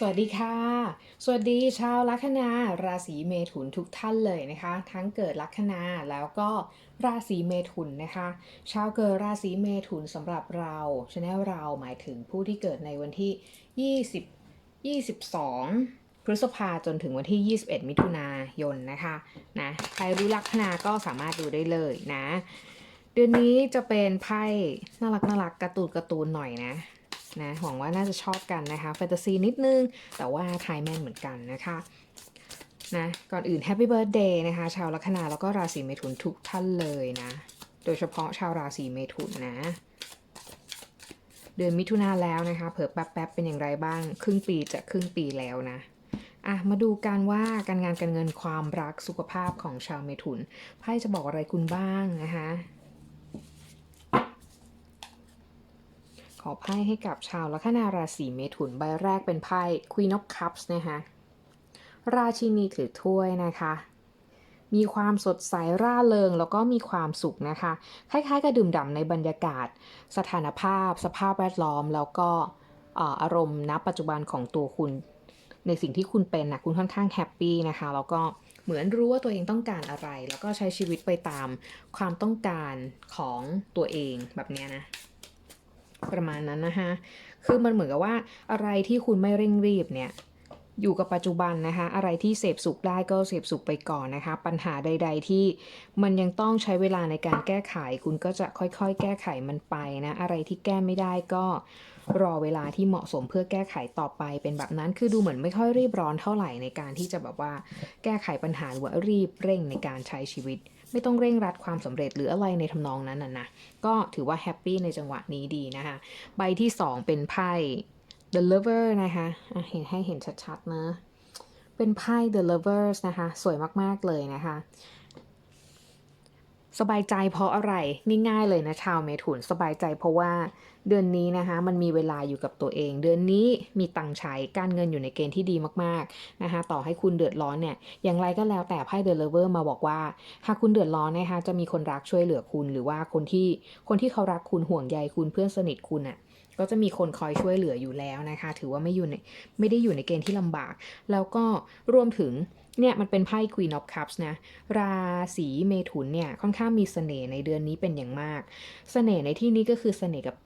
สวัสดีค่ะ สวัสดีชาวลัคนาราศีเมถุนทุกท่านเลยนะคะ ทั้งเกิดลัคนาแล้วก็ราศีเมถุนนะคะ ชาวเกิดราศีเมถุนสำหรับเราชแนลเราหมายถึงผู้ที่เกิดในวันที่ 20 22 พฤษภาจนถึงวันที่ 21 มิถุนายนนะคะนะใครรู้ลัคนาก็สามารถดูได้เลยนะ เดือนนี้จะเป็นไพ่น่ารักน่ารักการ์ตูนการ์ตูนหน่อยนะ นะหวังว่าน่าจะชอบกันนะคะแฟนตาซีนิดนึง แต่ว่าทายแมนเหมือนกันนะคะนะก่อนอื่นแฮปปี้เบิร์ดเดย์นะคะ ชาวลัคนาแล้วก็ราศีเมถุนทุกท่านเลยนะ โดยเฉพาะชาวราศีเมถุนนะ เดือนมิถุนาแล้วนะคะ เผื่อแป๊บๆเป็นอย่างไรบ้าง ครึ่งปีจะครึ่งปีแล้วนะอะมาดูกันว่าการงานการเงินความรักสุขภาพของชาวเมถุนไพ่จะบอกอะไรคุณบ้างนะคะ อไพ่ให้กับชาวลัคนาราศีเมถุนใบแรกเป็นไพ่ Queen of Cups นะคะราชินีถือถ้วยนะคะ มีความสดใสร่าเริงแล้วก็มีความสุขนะคะ คล้ายๆกับดื่มด่ำในบรรยากาศ สถานภาพ สภาพแวดล้อมแล้วก็อารมณ์ณปัจจุบันของตัวคุณ ในสิ่งที่คุณเป็นนะคุณค่อนข้างแฮปปี้นะคะแล้วก็เหมือนรู้ว่าตัวเองต้องการอะไร แล้วก็ใช้ชีวิตไปตามความต้องการของตัวเองแบบนี้นะ ประมาณนั้นนะคะคือมันเหมือนกับว่าอะไรที่คุณไม่เร่งรีบเนี่ยอยู่กับปัจจุบันนะคะ อะไรที่เสพสุขได้ก็เสพสุขไปก่อนนะคะ ปัญหาใด ๆ ที่มันยังต้องใช้เวลาในการแก้ไข คุณก็จะค่อยๆ แก้ไขมันไปนะ อะไรที่แก้ไม่ได้ก็รอเวลาที่เหมาะสมเพื่อแก้ไขต่อไปเป็นแบบนั้น คือดูเหมือนไม่ค่อยรีบร้อนเท่าไหร่ในการที่จะแบบว่าแก้ไขปัญหาหรือว่ารีบเร่งในการใช้ชีวิต ไม่ต้องเร่งรัดความสำเร็จหรืออะไรในทำนองนั้นน่ะนะก็ถือว่าแฮปปี้ในจังหวะนี้ดีนะคะใบที่ 2 เป็นไพ่ The Lover นะคะะเห็นให้เห็นชัดๆนะเป็นไพ่ The Lovers นะคะ สวยมาก ๆ เลยนะคะ สบายใจเพราะอะไรง่ายๆเลยนะชาวเมถุนสบายใจเพราะว่าเดือนนี้นะคะมันมีเวลาอยู่กับตัวเอง เดือนนี้มีตังค์ใช้การเงินอยู่ในเกณฑ์ที่ดีมากๆนะคะต่อให้คุณเดือดร้อนเนี่ยอย่างไรก็แล้วแต่ไพ่เดอะเลเวอร์มาบอกว่า หากคุณเดือดร้อนนะคะจะมีคนรักช่วยเหลือคุณหรือว่าคนที่คนที่เขารักคุณห่วงใยคุณเพื่อนสนิทคุณอะก็จะมีคนคอยช่วยเหลืออยู่แล้วนะคะ ถือว่าไม่อยู่ในไม่ได้อยู่ในเกณฑ์ที่ลำบาก แล้วก็รวมถึง เนี่ยมันเป็นไพ่ Queen of Cups นะ ราศีเมถุนเนี่ยค่อนข้างมีเสน่ห์ในเดือนนี้เป็นอย่างมากเสน่ห์ในที่นี้ก็คือเสน่ห์กับ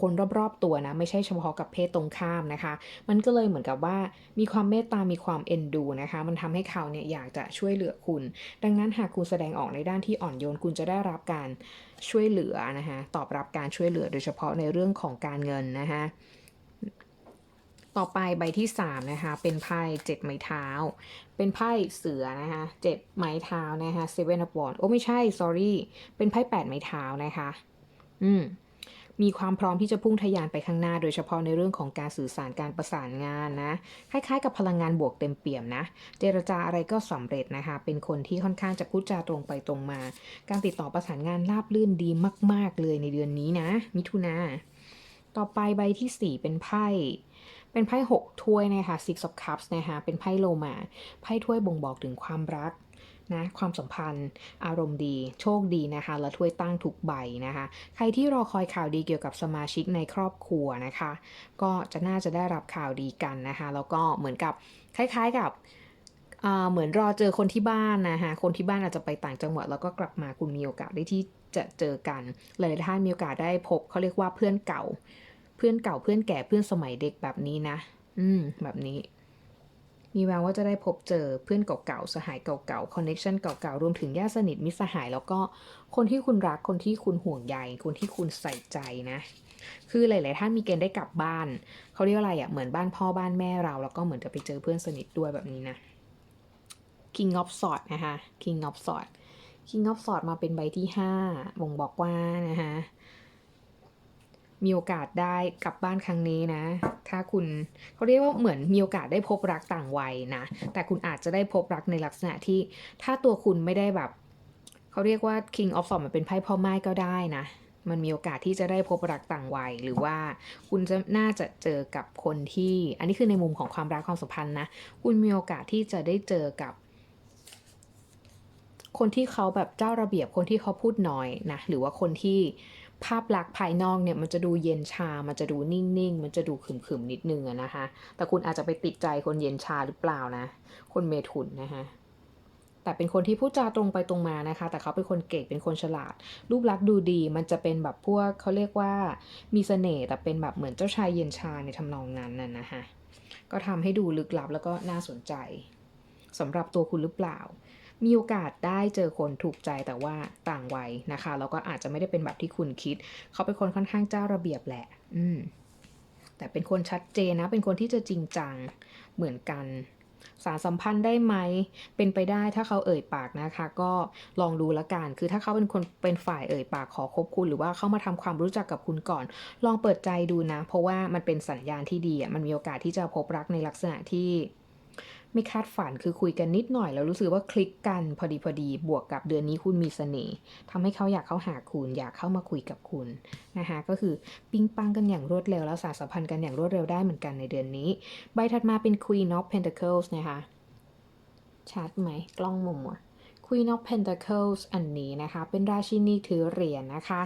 คนรอบๆตัวนะ ไม่ใช่เฉพาะกับเพศตรงข้ามนะคะ มันก็เลยเหมือนกับว่ามีความเมตตา มีความเอ็นดูนะคะ มันทำให้เขาเนี่ยอยากจะช่วยเหลือคุณ ดังนั้นหากคุณแสดงออกในด้านที่อ่อนโยนคุณจะได้รับการช่วยเหลือนะคะ ตอบรับการช่วยเหลือโดยเฉพาะในเรื่องของการเงินนะคะ ต่อไปใบที่3นะคะ เป็นไพ่เจ็ดไม้เท้า เป็นไพ่เสือนะคะเจ็ดไม้เท้านะคะ seven of wands โอ้ไม่ใช่ sorry เป็นไพ่แปดไม้เท้านะคะ อืมมีความพร้อมที่จะพุ่งทะยานไปข้างหน้า โดยเฉพาะในเรื่องของการสื่อสารการประสานงานนะ คล้ายๆ กับพลังงานบวกเต็มเปี่ยมนะ เจรจาอะไรก็สำเร็จนะคะ เป็นคนที่ค่อนข้างจะพูดจาตรงไปตรงมา การติดต่อประสานงานราบรื่นดีมาก ๆ เลยในเดือนนี้นะ มิถุนา ต่อไปใบที่ 4 เป็นไพ่ เป็นไพ่หกถ้วยนะคะ six of cups นะคะเป็นไพ่โลมาไพ่ถ้วยบ่งบอกถึงความรักนะความสัมพันธ์ อารมณ์ดี โชคดีนะคะ และถ้วยตั้งทุกใบนะคะ ใครที่รอคอยข่าวดีเกี่ยวกับสมาชิกในครอบครัวนะคะ ก็จะน่าจะได้รับข่าวดีกันนะคะ แล้วก็เหมือนกับคล้าย ๆกับเหมือนรอเจอคนที่บ้านนะคะคนที่บ้านอาจจะไปต่างจังหวัดแล้วก็กลับมาคุณมีโอกาสได้ที่จะเจอกันหลายท่านมีโอกาสได้พบเขาเรียกว่าเพื่อนเก่า เพื่อนเก่าเพื่อนแก่เพื่อนสมัยเด็กแบบนี้นะ อืม แบบนี้ มีแววว่าจะได้พบเจอเพื่อนเก่าๆ สหายเก่าๆ คอนเน็ชันเก่าๆ รวมถึงญาติสนิทมิตรสหาย แล้วก็คนที่คุณรัก คนที่คุณห่วงใย คนที่คุณใส่ใจนะ คือหลายๆ ท่านมีเกณฑ์ได้กลับบ้าน เขาเรียกว่าอะไรอะ่ะ เหมือนบ้านพ่อบ้านแม่เรา แล้วก็เหมือนจะไปเจอเพื่อนสนิทด้วยแบบนี้นะ King of Swords นะคะ King of Swords King of Swords มาเป็นใบที่ 5 บ่งบอกว่านะคะ มีโอกาสได้กลับบ้านครั้งนี้นะ ถ้าคุณเขาเรียกว่าเหมือนมีโอกาสได้พบรักต่างวัยนะ แต่คุณอาจจะได้พบรักในลักษณะที่ ถ้าตัวคุณไม่ได้แบบเขาเรียกว่า King of Swords มันเป็นไพ่พ่อไม้ก็ได้นะมันมีโอกาสที่จะได้พบรักต่างวัย หรือว่าคุณจะน่าจะเจอกับคนที่ อันนี้คือในมุมของความรักความสัมพันธ์นะ คุณมีโอกาสที่จะได้เจอกับ คนที่เขาแบบเจ้าระเบียบคนที่เขาพูดน้อยนะ หรือว่าคนที่ ภาพลักษณ์ภายนอกเนี่ยมันจะดูเย็นชา มันจะดูนิ่งๆ มันจะดูขึมๆนิดนึงอะนะคะ แต่คุณอาจจะไปติดใจคนเย็นชาหรือเปล่านะ คนเมถุนนะคะแต่เป็นคนที่พูดจาตรงไปตรงมานะคะ แต่เขาเป็นคนเก่ง เป็นคนฉลาด รูปลักษณ์ดูดี มันจะเป็นแบบพวกเขาเรียกว่ามีเสน่ห์แต่เป็นแบบเหมือนเจ้าชายเย็นชาในทำนองนั้นน่ะนะคะ ก็ทำให้ดูลึกลับแล้วก็น่าสนใจสำหรับตัวคุณหรือเปล่า มีโอกาสได้เจอคนถูกใจแต่ว่าต่างวัยนะคะ แล้วก็อาจจะไม่ได้เป็นแบบที่คุณคิด เขาเป็นคนค่อนข้างเจ้าระเบียบแหละ อืม แต่เป็นคนชัดเจนนะ เป็นคนที่จะจริงจังเหมือนกันสารสัมพันธ์ได้ไหม เป็นไปได้ถ้าเขาเอ่ยปากนะคะ ก็ลองดูละกัน คือถ้าเขาเป็นคนเป็นฝ่ายเอ่ยปากขอคบคุณหรือว่าเข้ามาทำความรู้จักกับคุณก่อน ลองเปิดใจดูนะ เพราะว่ามันเป็นสัญญาณที่ดีอะ มันมีโอกาสที่จะพบรักในลักษณะที่ ไม่คาดฝันคือคุยกันนิดหน่อย แล้วรู้สึกว่าคลิกกันพอดีพอดีบวกกับเดือนนี้คุณมีเสน่ห์ทำให้เขาอยากเข้าหาคุณ อยากเข้ามาคุยกับคุณนะคะก็คือปิ๊งปังกันอย่างรวดเร็วแล้วสารสัมพันธ์กันอย่างรวดเร็วได้เหมือนกันในเดือนนี้ ใบถัดมาเป็น Queen of Pentacles นะคะชัดไหมกล้องมุมอะ Queen of Pentacles อันนี้นะคะ เป็นราชินีถือเหรียญนะคะ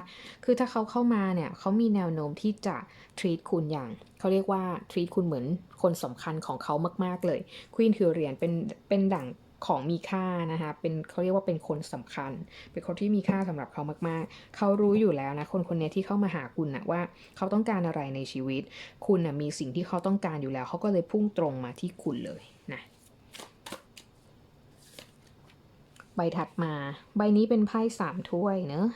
คือถ้าเขาเข้ามาเนี่ยเขามีแนวโน้มที่จะ treat คุณอย่างเขาเรียกว่า treat คุณเหมือนคนสำคัญของเขามาก ๆ เลย Queen ถือเหรียญเป็นเป็นดั่งของมีค่านะคะ เป็นเขาเรียกว่าเป็นคนสำคัญ เป็นคนที่มีค่าสำหรับเขามากๆ เขารู้อยู่แล้วนะ คนคนนี้ที่เข้ามาหาคุณนะว่าเขาต้องการอะไรในชีวิต คุณนะมีสิ่งที่เขาต้องการอยู่แล้ว เขาก็เลยพุ่งตรงมาที่คุณเลยนะ ใบถัดมา ใบนี้เป็นไพ่สามถ้วยเนอะ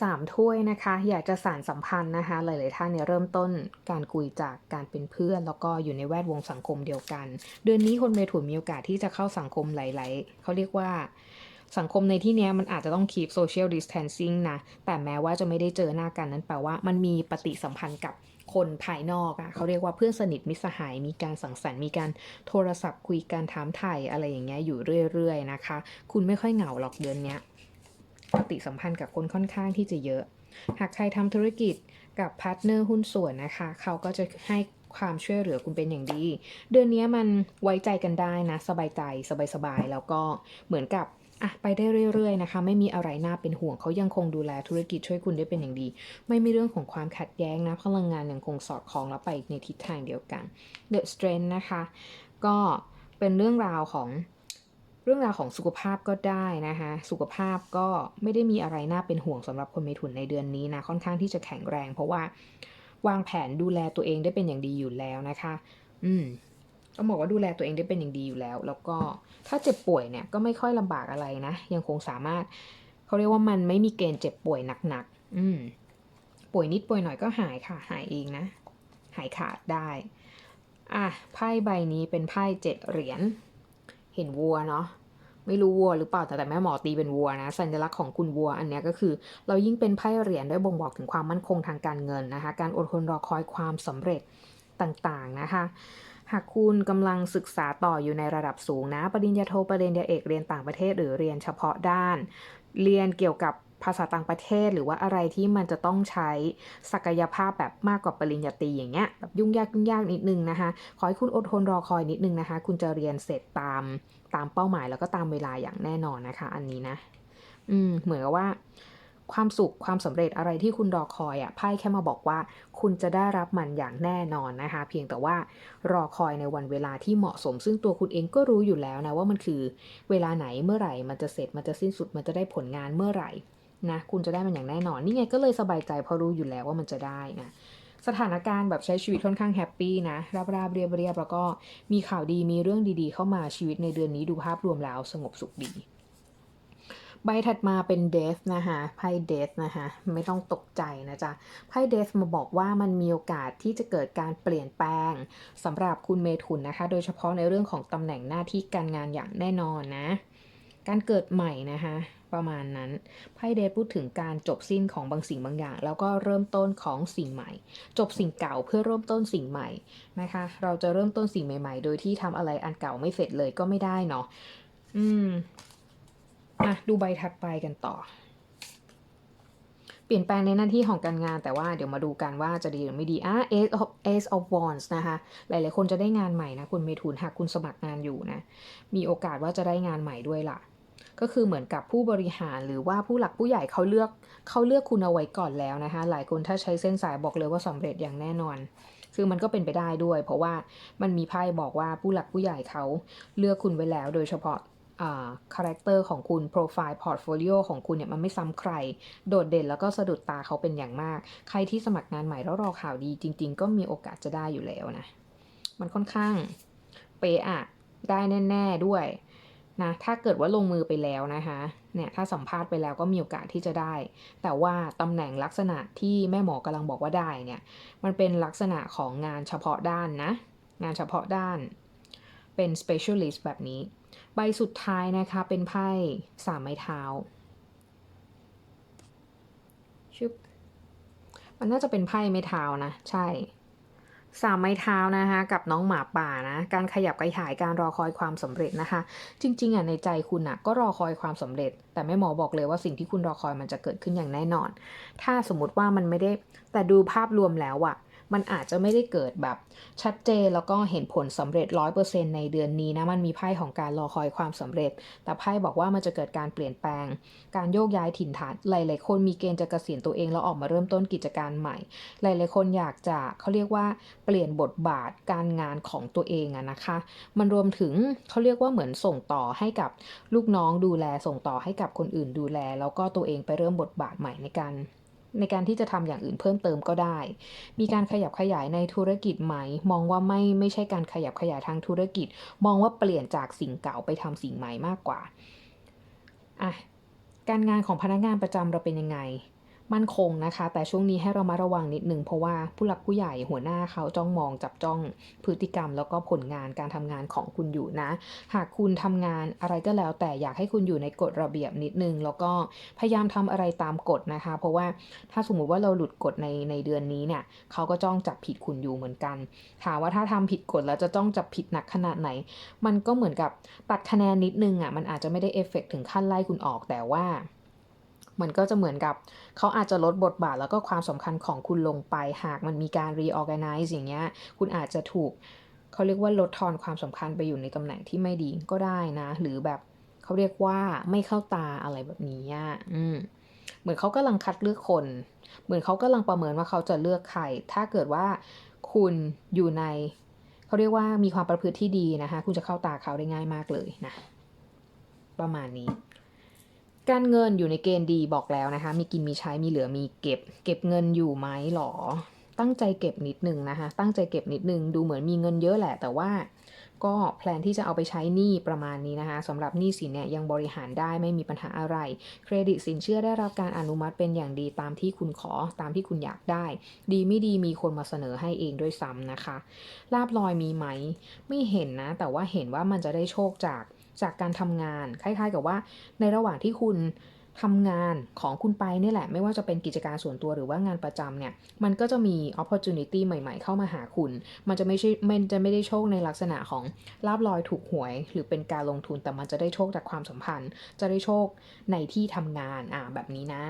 สามถ้วยนะคะ อยากจะสานสัมพันธ์นะคะ หลายๆท่านเนี่ยเริ่มต้นการคุยจากการเป็นเพื่อน แล้วก็อยู่ในแวดวงสังคมเดียวกัน เดือนนี้คนเมถุนมีโอกาสที่จะเข้าสังคมหลายๆเขาเรียกว่าสังคมในที่เนี้ยมันอาจจะต้อง keep social distancing นะ แต่แม้ว่าจะไม่ได้เจอหน้ากันนั้นแปลว่ามันมีปฏิสัมพันธ์กับ คนภายนอกอะ่ะเขาเรียกว่าเพื่อนสนิทมิสหายมีการสังสรรค์มีการโทรศัพท์คุยการถามถ่ายอะไรอย่างเงี้ยอยู่เรื่อยๆนะคะ คุณไม่ค่อยเหงาหรอกเดือนเนี้ยปฏิสัมพันธ์กับคนค่อนข้างที่จะเยอะ หากใครทำธุรกิจกับพาร์ทเนอร์หุ้นส่วนนะคะ เขาก็จะให้ความช่วยเหลือคุณเป็นอย่างดี เดือนนี้มันไว้ใจกันได้นะ สบายใจสบายๆ แล้วก็เหมือนกับ อะไปได้เรื่อยๆนะคะ ไม่มีอะไรน่าเป็นห่วงเขายังคงดูแลธุรกิจช่วยคุณได้เป็นอย่างดี ไม่มีเรื่องของความขัดแย้งนะพลังงานยังคงสอดคล้องแล้วไปในทิศทางเดียวกัน The Strength นะคะ ก็เป็นเรื่องราวของเรื่องราวของสุขภาพก็ได้นะคะสุขภาพก็ไม่ได้มีอะไรน่าเป็นห่วงสำหรับคนเมถุนในเดือนนี้นะค่อนข้างที่จะแข็งแรง เพราะว่าวางแผนดูแลตัวเองได้เป็นอย่างดีอยู่แล้วนะคะ อืม ต้องบอกว่าดูแลตัวเองได้เป็นอย่างดีอยู่แล้ว แล้วก็ถ้าเจ็บป่วยเนี่ยก็ไม่ค่อยลำบากอะไรนะ ยังคงสามารถเขาเรียกว่ามันไม่มีเกณฑ์เจ็บป่วยหนักๆอืมป่วยนิดป่วยหน่อยก็หายค่ะ หายเองนะ หายขาดได้ อะไพ่ใบนี้เป็นไพ่เจ็ดเหรียญเห็นวัวเนาะไม่รู้วัวหรือเปล่าแต่แต่แม่หมอตีเป็นวัวนะ สัญลักษณ์ของคุณวัวอันนี้ก็คือ เรายิ่งเป็นไพ่เหรียญด้วยบ่งบอกถึงความมั่นคงทางการเงินนะคะ การอดทนรอคอยความสำเร็จต่างๆนะคะ หากคุณกำลังศึกษาต่ออยู่ในระดับสูงนะ ปริญญาโทปริญญาเอกเรียนต่างประเทศหรือเรียนเฉพาะด้าน เรียนเกี่ยวกับภาษาต่างประเทศหรือว่าอะไรที่มันจะต้องใช้ศักยภาพแบบมากกว่าปริญญาตรีอย่างเงี้ยแบบยุ่งยากยุ่งยากนิดนึงนะคะ ขอให้คุณอดทนรอคอยนิดนึงนะคะ คุณจะเรียนเสร็จตามตามเป้าหมายแล้วก็ตามเวลาอย่างแน่นอนนะคะ อันนี้นะ อืมเหมือนกับว่า ความสุขความสำเร็จอะไรที่คุณรอคอยอะ่ะไพ่แค่มาบอกว่า คุณจะได้รับมันอย่างแน่นอนนะคะ เพียงแต่ว่ารอคอยในวันเวลาที่เหมาะสม ซึ่งตัวคุณเองก็รู้อยู่แล้วนะว่ามันคือเวลาไหนเมื่อไหร่ มันจะเสร็จมันจะสิ้นสุดมันจะได้ผลงานเมื่อไหร่นะคุณจะได้มันอย่างแน่นอน นี่ไงก็เลยสบายใจเพราะรู้อยู่แล้วว่ามันจะได้นะสถานการณ์แบบใช้ชีวิตค่อนข้างแฮปปี้นะราบราบเรียบเรียบแล้วก็มีข่าวดีมีเรื่องดีๆ เข้ามาชีวิตในเดือนนี้ดูภาพรวมแล้วสงบสุขดี ใบถัดมาเป็นเดฟนะคะไพ่เดฟนะคะไม่ต้องตกใจนะจ๊ะไพ่เดฟมาบอกว่ามันมีโอกาสที่จะเกิดการเปลี่ยนแปลงสำหรับคุณเมถุนนะคะ โดยเฉพาะในเรื่องของตำแหน่งหน้าที่การงานอย่างแน่นอนนะ การเกิดใหม่นะคะประมาณนั้นไพ่เดฟพูดถึงการจบสิ้นของบางสิ่งบางอย่าง แล้วก็เริ่มต้นของสิ่งใหม่ จบสิ่งเก่าเพื่อเริ่มต้นสิ่งใหม่นะคะ เราจะเริ่มต้นสิ่งใหม่ ๆ โดยที่ทำอะไรอันเก่าไม่เสร็จเลยก็ไม่ได้เนาะอืม อะดูใบถัดไปกันต่อ เปลี่ยนแปลงในหน้าที่ของการงานแต่ว่าเดี๋ยวมาดูกันว่าจะดีหรือไม่ดีอะ Ace of Ace of Wands นะคะ หลายๆคนจะได้งานใหม่นะ คุณเมทุนหากคุณสมัครงานอยู่นะ มีโอกาสว่าจะได้งานใหม่ด้วยล่ะก็คือเหมือนกับผู้บริหารหรือว่าผู้หลักผู้ใหญ่เขาเลือกเขาเลือกคุณเอาไว้ก่อนแล้วนะคะ หลายคนถ้าใช้เส้นสายบอกเลยว่าสำเร็จอย่างแน่นอน คือมันก็เป็นไปได้ด้วย เพราะว่ามันมีไพ่บอกว่าผู้หลักผู้ใหญ่เขาเลือกคุณไว้แล้ว โดยเฉพาะ คาแรคเตอร์ของคุณโปรไฟล์พอร์ตโฟลิโอของคุณเนี่ยมันไม่ซ้ำใคร โดดเด่นแล้วก็สะดุดตาเขาเป็นอย่างมาก ใครที่สมัครงานใหม่แล้วรอข่าวดีจริง ๆ ก็มีโอกาสจะได้อยู่แล้วนะ มันค่อนข้างเปอะได้แน่ ๆด้วยนะถ้าเกิดว่าลงมือไปแล้วนะคะเนี่ยถ้าสัมภาษณ์ไปแล้วก็มีโอกาสที่จะได้ แต่ว่าตำแหน่งลักษณะที่แม่หมอกำลังบอกว่าได้เนี่ยมันเป็นลักษณะของงานเฉพาะด้านนะ งานเฉพาะด้านเป็น specialist แบบนี้ ใบสุดท้ายนะคะเป็นไพ่สามไม้เท้าชึบมันน่าจะเป็นไพ่ไม้เท้านะใช่สามไม้เท้านะคะกับน้องหมาป่านะการขยับกระหายการรอคอยความสำเร็จนะคะ จริงๆอะในใจคุณอะก็รอคอยความสำเร็จ แต่แม่หมอบอกเลยว่าสิ่งที่คุณรอคอยมันจะเกิดขึ้นอย่างแน่นอน ถ้าสมมติว่ามันไม่ได้แต่ดูภาพรวมแล้วอะ มันอาจจะไม่ได้เกิดแบบชัดเจนแล้วก็เห็นผลสำเร็จ 100%ในเดือนนี้นะ มันมีไพ่ของการรอคอยความสำเร็จ แต่ไพ่บอกว่ามันจะเกิดการเปลี่ยนแปลง การโยกย้ายถิ่นฐาน หลาย ๆ คนมีเกณฑ์จะเกษียณตัวเองแล้วออกมาเริ่มต้นกิจการใหม่ หลาย ๆ คนอยากจะเขาเรียกว่าเปลี่ยนบทบาทการงานของตัวเองอะนะคะ มันรวมถึงเขาเรียกว่าเหมือนส่งต่อให้กับลูกน้องดูแลส่งต่อให้กับคนอื่นดูแล แล้วก็ตัวเองไปเริ่มบทบาทใหม่ในการ ในการที่จะทำอย่างอื่นเพิ่มเติมก็ได้ มีการขยับขยายในธุรกิจไหม มองว่าไม่ไม่ใช่การขยับขยายทางธุรกิจ มองว่าเปลี่ยนจากสิ่งเก่าไปทำสิ่งใหม่มากกว่าอะการงานของพนักงานประจำเราเป็นยังไง มั่นคงนะคะ แต่ช่วงนี้ให้เรามาระวังนิดหนึ่งเพราะว่าผู้หลักผู้ใหญ่หัวหน้าเขาจ้องมองจับจ้องพฤติกรรม แล้วก็ผลงานการทำงานของคุณอยู่นะ หากคุณทำงานอะไรก็แล้ว แต่อยากให้คุณอยู่ในกฎระเบียบนิดนึง แล้วก็พยายามทำอะไรตามกฎนะคะ เพราะว่าถ้าสมมุติว่าเราหลุดกฎในในเดือนนี้เนี่ยเขาก็จ้องจับผิดคุณอยู่เหมือนกันถามว่าถ้าทำผิดกฎแล้วจะจ้องจับผิดหนักขนาดไหน มันก็เหมือนกับตัดคะแนนนิดนึงอะมันอาจจะไม่ได้เอฟเฟกต์ถึงขั้นไล่คุณออกแต่ว่า มันก็จะเหมือนกับเขาอาจจะลดบทบาทแล้วก็ความสำคัญของคุณลงไป หากมันมีการ reorganize อย่างเงี้ย คุณอาจจะถูกเขาเรียกว่าลดทอนความสำคัญไปอยู่ในตำแหน่งที่ไม่ดีก็ได้นะ หรือแบบเขาเรียกว่าไม่เข้าตาอะไรแบบนี้อืมเหมือนเขากำลังคัดเลือกคน เหมือนเขากำลังประเมินว่าเขาจะเลือกใคร ถ้าเกิดว่าคุณอยู่ในเขาเรียกว่ามีความประพฤติที่ดีนะคะ คุณจะเข้าตาเขาได้ง่ายมากเลยนะ ประมาณนี้ การเงินอยู่ในเกณฑ์ดีบอกแล้วนะคะ มีกินมีใช้มีเหลือมีเก็บ เก็บเงินอยู่ไหมหรอ ตั้งใจเก็บนิดนึงนะคะ ตั้งใจเก็บนิดนึงดูเหมือนมีเงินเยอะแหละ แต่ว่าก็แพลนที่จะเอาไปใช้หนี้ประมาณนี้นะคะสำหรับหนี้สินเนี่ยยังบริหารได้ไม่มีปัญหาอะไร เครดิตสินเชื่อได้รับการอนุมัติเป็นอย่างดีตามที่คุณขอตามที่คุณอยากได้ ดีไม่ดีมีคนมาเสนอให้เองด้วยซ้ำนะคะลาบลอยมีไหม ไม่เห็นนะ แต่ว่าเห็นว่ามันจะได้โชคจาก จากการทำงาน คล้าย ๆ กับว่า ในระหว่างที่คุณทำงานของคุณไปนี่แหละ ไม่ว่าจะเป็นกิจการส่วนตัวหรือว่างานประจำเนี่ย มันก็จะมี opportunity ใหม่ ๆ เข้ามาหาคุณ มันจะไม่ใช่มันจะไม่ได้โชคในลักษณะของลาบลอยถูกหวย หรือเป็นการลงทุนแต่มันจะได้โชคจากความสัมพันธ์ จะได้โชคในที่ทำงานอ่าแบบนี้นะ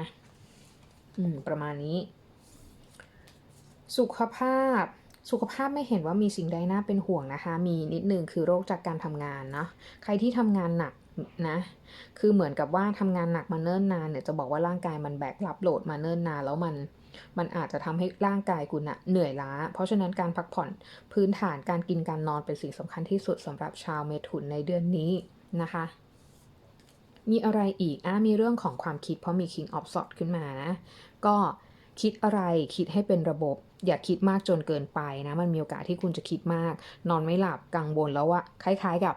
อืมประมาณนี้ สุขภาพ สุขภาพไม่เห็นว่ามีสิ่งใดน่าเป็นห่วงนะคะ มีนิดนึงคือโรคจากการทำงานเนาะใครที่ทำงานหนักนะ คือเหมือนกับว่าทำงานหนักมาเนิ่นนานเนี่ยจะบอกว่าร่างกายมันแบกรับโหลดมาเนิ่นนานแล้วมันมันอาจจะทำให้ร่างกายคุณอะเหนื่อยล้า เพราะฉะนั้นการพักผ่อนพื้นฐานการกินการนอนเป็นสิ่งสำคัญที่สุดสำหรับชาวเมถุนในเดือนนี้นะคะ มีอะไรอีกอะมีเรื่องของความคิดเพราะมี King of s w o r d ขึ้นมานะ ก็คิดอะไรคิดให้เป็นระบบ อย่าคิดมากจนเกินไปนะ มันมีโอกาสที่คุณจะคิดมาก นอนไม่หลับกังวลแล้วว่าคล้าย ๆ กับ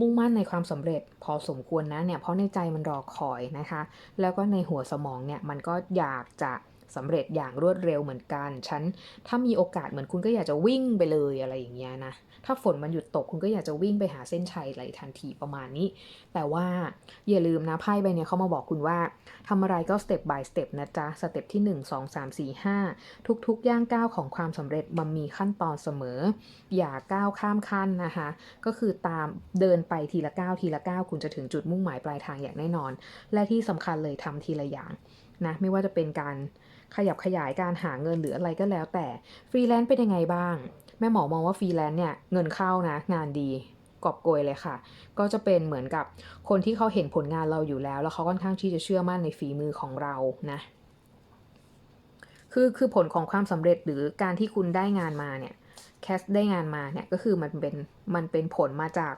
มุ่งมั่นในความสำเร็จพอสมควรนะเนี่ยเพราะในใจมันรอคอยนะคะ แล้วก็ในหัวสมองเนี่ยมันก็อยากจะ สำเร็จอย่างรวดเร็วเหมือนกัน ฉันถ้ามีโอกาสเหมือนคุณก็อยากจะวิ่งไปเลยอะไรอย่างเงี้ยนะ ถ้าฝนมันหยุดตกคุณก็อยากจะวิ่งไปหาเส้นชัยอะไรทันทีประมาณนี้ แต่ว่าอย่าลืมนะไพ่ใบเนี้ยเขามาบอกคุณว่าทำอะไรก็สเต็ป by สเต็ปนะจ๊ะ สเต็ปที่ 1 2 3 4 5 ทุกๆ ย่างก้าวของความสำเร็จมันมีขั้นตอนเสมอ อย่าก้าวข้ามขั้นนะคะ ก็คือตามเดินไปทีละก้าวทีละก้าวคุณจะถึงจุดมุ่งหมายปลายทางอย่างแน่นอน และที่สำคัญเลยทำทีละอย่างนะไม่ว่าจะเป็นการ ขยับขยายการหาเงินหรืออะไรก็แล้ว แต่ฟรีแลนซ์เป็นยังไงบ้าง แม่หมอมองว่าฟรีแลนซ์เนี่ยเงินเข้านะ งานดีกอบโกยเลยค่ะ ก็จะเป็นเหมือนกับคนที่เขาเห็นผลงานเราอยู่แล้ว แล้วเขาค่อนข้างที่จะเชื่อมั่นในฝีมือของเรานะคือคือผลของความสำเร็จหรือการที่คุณได้งานมาเนี่ยแคสได้งานมาเนี่ยก็คือมันเป็นมันเป็นผลมาจาก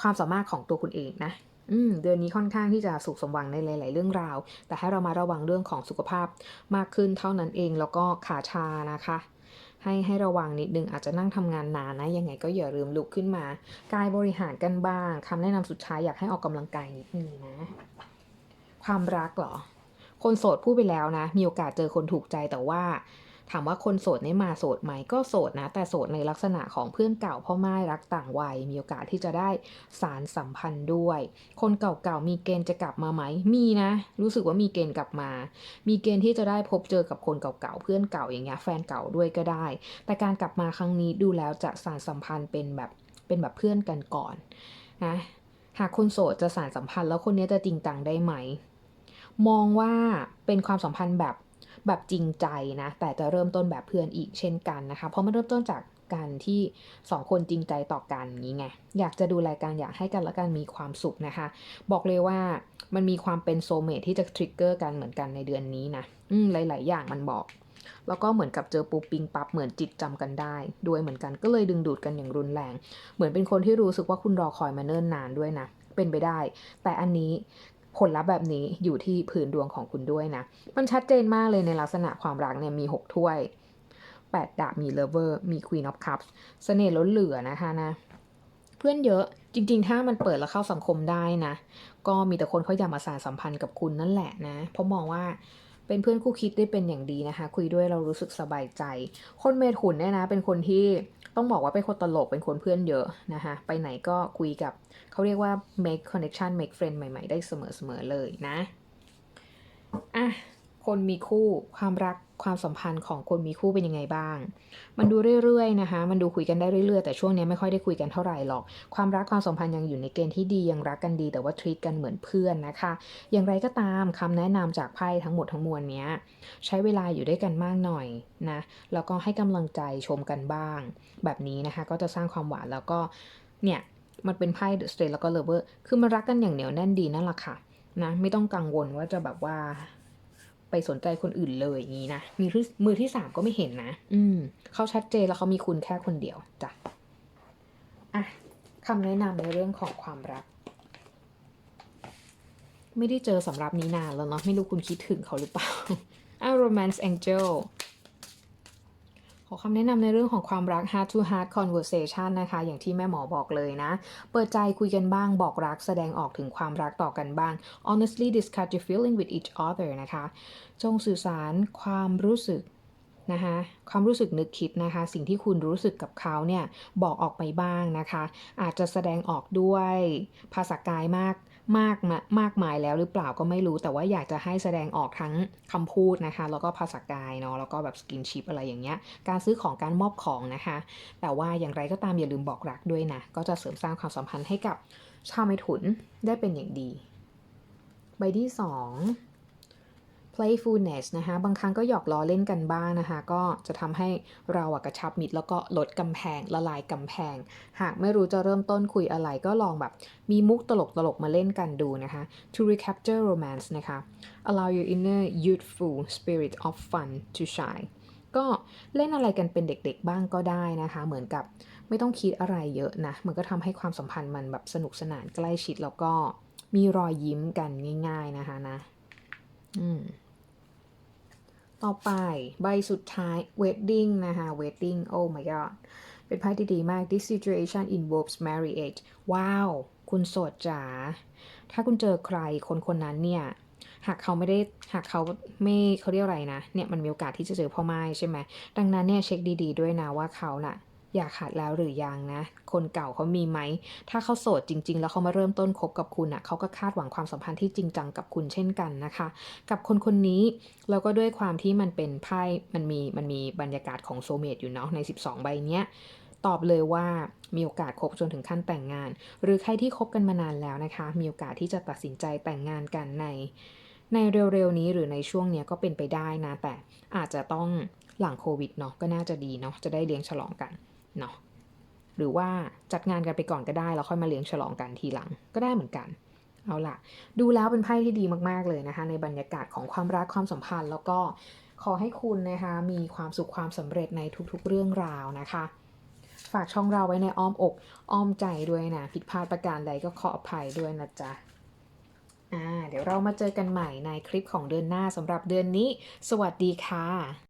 ความสามารถของตัวคุณเองนะ อืมเดือนนี้ค่อนข้างที่จะสุขสมหวังในหลาย ๆ เรื่องราว แต่ให้เรามาระวังเรื่องของสุขภาพมากขึ้นเท่านั้นเองแล้วก็ขาชานะคะ ให้ให้ระวังนิดนึงอาจจะนั่งทำงานนานนะยังไงก็อย่าลืมลุกขึ้นมากายบริหารกันบ้างคำแนะนำสุดท้ายอยากให้ออกกำลังกายนิดนึงนะ ความรักเหรอ คนโสดพูดไปแล้วนะ มีโอกาสเจอคนถูกใจแต่ว่า ถามว่าคนโสดนี่มาโสดไหมก็โสดนะ แต่โสดในลักษณะของเพื่อนเก่าพ่อไม้รักต่างวัย มีโอกาสที่จะได้สารสัมพันธ์ด้วย คนเก่าๆมีเกณฑ์จะกลับมาไหม มีนะ รู้สึกว่ามีเกณฑ์กลับมา มีเกณฑ์ที่จะได้พบเจอกับคนเก่าๆเพื่อนเก่าอย่างเงี้ยแฟนเก่าด้วยก็ได้ แต่การกลับมาครั้งนี้ดูแล้วจะสารสัมพันธ์เป็นแบบเป็นแบบเพื่อนกันก่อนนะหากคนโสดจะสารสัมพันธ์แล้วคนนี้จะจริงจังได้ไหม มองว่าเป็นความสัมพันธ์แบบ แบบจริงใจนะ แต่จะเริ่มต้นแบบเพื่อนอีกเช่นกันนะคะ เพราะมันเริ่มต้นจากการที่สองคนจริงใจต่อกันนี้ไง อยากจะดูแลกันอยากให้กันและกันมีความสุขนะคะ บอกเลยว่ามันมีความเป็นโซเมทที่จะทริกเกอร์กันเหมือนกันในเดือนนี้นะอืมหลาย ๆ อย่างมันบอก แล้วก็เหมือนกับเจอปูปิงปับเหมือนจิตจำกันได้ ด้วยเหมือนกันก็เลยดึงดูดกันอย่างรุนแรง เหมือนเป็นคนที่รู้สึกว่าคุณรอคอยมาเนิ่นนานด้วยนะเป็นไปได้ แต่อันนี้ ผลลัพธ์แบบนี้อยู่ที่ผืนดวงของคุณด้วยนะ มันชัดเจนมากเลยในลักษณะความรักเนี่ยมี 6 ถ้วย 8 ดาบมีเลเวอร์มี Queen of Cups เสน่ห์ล้นเหลือนะคะนะ เพื่อนเยอะจริงๆ ถ้ามันเปิดแล้วเข้าสังคมได้นะ ก็มีแต่คนเขาอยากมาสานสัมพันธ์กับคุณนั่นแหละนะ เพราะมองว่าเป็นเพื่อนคู่คิดได้เป็นอย่างดีนะคะ คุยด้วยเรารู้สึกสบายใจ คนเมถุนเนี่ยนะ เป็นคนที่ ต้องบอกว่าเป็นคนตลกเป็นคนเพื่อนเยอะนะคะไปไหนก็คุยกับเขาเรียกว่า make connection make friend ใหม่ๆ ได้เสมอๆเลยนะอะคนมีคู่ความรักความสัมพันธ์ของคนมีคู่เป็นยังไงบ้าง มันดูเรื่อยๆนะคะ มันดูคุยกันได้เรื่อยๆ แต่ช่วงนี้ไม่ค่อยได้คุยกันเท่าไหร่หรอก ความรักความสัมพันธ์ยังอยู่ในเกณฑ์ที่ดี ยังรักกันดี แต่ว่าทรีตกันเหมือนเพื่อนนะคะ อย่างไรก็ตามคำแนะนำจากไพ่ทั้งหมดทั้งมวลเนี้ย ใช้เวลาอยู่ด้วยกันมากหน่อยนะ แล้วก็ให้กำลังใจชมกันบ้าง แบบนี้นะคะ ก็จะสร้างความหวานแล้วก็ เนี่ย มันเป็นไพ่เดอะสเตรทแล้วก็เลเวอร์ คือมันรักกันอย่างเหนียวแน่นดีนั่นแหละค่ะนะ ไม่ต้องกังวลว่าจะแบบว่า ไปสนใจคนอื่นเลยอย่างนี้นะมีที่มือที่สามก็ไม่เห็นนะ อืมเขาชัดเจนแล้วเขามีคุณแค่คนเดียวจ้ะอะคำแนะนำในเรื่องของความรัก ไม่ได้เจอสำหรับนี้นานแล้วเนาะไม่รู้คุณคิดถึงเขาหรือเปล่าอะ romance angel ขอคำแนะนำในเรื่องของความรัก heart to heart conversation นะคะ อย่างที่แม่หมอบอกเลยนะ เปิดใจคุยกันบ้างบอกรักแสดงออกถึงความรักต่อกันบ้าง honestly discuss your feeling with each other นะคะ จงสื่อสารความรู้สึกนะคะความรู้สึกนึกคิดนะคะ สิ่งที่คุณรู้สึกกับเขาเนี่ย บอกออกไปบ้างนะคะ อาจจะแสดงออกด้วยภาษากายมาก มากมามากมายแล้วหรือเปล่าก็ไม่รู้ แต่ว่าอยากจะให้แสดงออกทั้งคำพูดนะคะ แล้วก็ภาษากายเนาะแล้วก็แบบสกินชิปอะไรอย่างเงี้ยการซื้อของการมอบของนะคะ แต่ว่าอย่างไรก็ตามอย่าลืมบอกรักด้วยนะ ก็จะเสริมสร้างความสัมพันธ์ให้กับชาวเมถุนได้เป็นอย่างดี ใบที่สอง playfulness นะคะ บางครั้งก็หยอกล้อเล่นกันบ้างนะคะ ก็จะทำให้เราอะกระชับมิตรแล้วก็ลดกำแพงละลายกำแพง หากไม่รู้จะเริ่มต้นคุยอะไรก็ลองแบบมีมุกตลกๆมาเล่นกันดูนะคะ to recapture romance นะคะ allow your inner youthful spirit of fun to shine ก็เล่นอะไรกันเป็นเด็กๆบ้างก็ได้นะคะ เหมือนกับไม่ต้องคิดอะไรเยอะนะ มันก็ทำให้ความสัมพันธ์มันแบบสนุกสนานใกล้ชิดแล้วก็มีรอยยิ้มกันง่าย ๆนะคะนะ อืม ต่อไปใบสุดท้าย wedding นะคะ wedding oh my god เป็นไพ่ที่ดีมาก this situation involves marriage ว้าว คุณโสดจ๋า ถ้าคุณเจอใครคนคนนั้นเนี่ย หากเขาไม่ได้ หากเขาไม่เขาเรียกอะไรนะ เนี่ยมันมีโอกาสที่จะเจอพ่อไม้ใช่ไหม ดังนั้นเนี่ยเช็คดี ๆ ด้วยนะว่าเขาน่ะ อยากขาดแล้วหรือยังนะ คนเก่าเขามีไหม ถ้าเขาโสดจริง ๆ แล้วเขามาเริ่มต้นคบกับคุณอะเขาก็คาดหวังความสัมพันธ์ที่จริงจังกับคุณเช่นกันนะคะ กับคนคนนี้แล้วก็ด้วยความที่มันเป็นไพ่มันมีมันมีบรรยากาศของโซเมตอยู่เนาะใน 12 ใบเนี้ยตอบเลยว่ามีโอกาสคบจนถึงขั้นแต่งงาน หรือใครที่คบกันมานานแล้วนะคะ มีโอกาสที่จะตัดสินใจแต่งงานกันใน ในเร็วๆนี้หรือในช่วงเนี้ยก็เป็นไปได้นะ แต่อาจจะต้องหลังโควิดเนาะก็น่าจะดีเนาะจะได้เลี้ยงฉลองกัน เนาะหรือว่าจัดงานกันไปก่อนก็ได้ แล้วค่อยมาเลี้ยงฉลองกันทีหลังก็ได้เหมือนกัน เอาล่ะ ดูแล้วเป็นไพ่ที่ดีมากๆเลยนะคะ ในบรรยากาศของความรักความสัมพันธ์ แล้วก็ขอให้คุณนะคะมีความสุขความสำเร็จในทุกๆเรื่องราวนะคะ ฝากช่องเราไว้ในอ้อมอกอ้อมใจด้วยนะผิดพลาดประการใดก็ขออภัยด้วยนะจ๊ะอ่าเดี๋ยวเรามาเจอกันใหม่ในคลิปของเดือนหน้าสำหรับเดือนนี้ สวัสดีค่ะ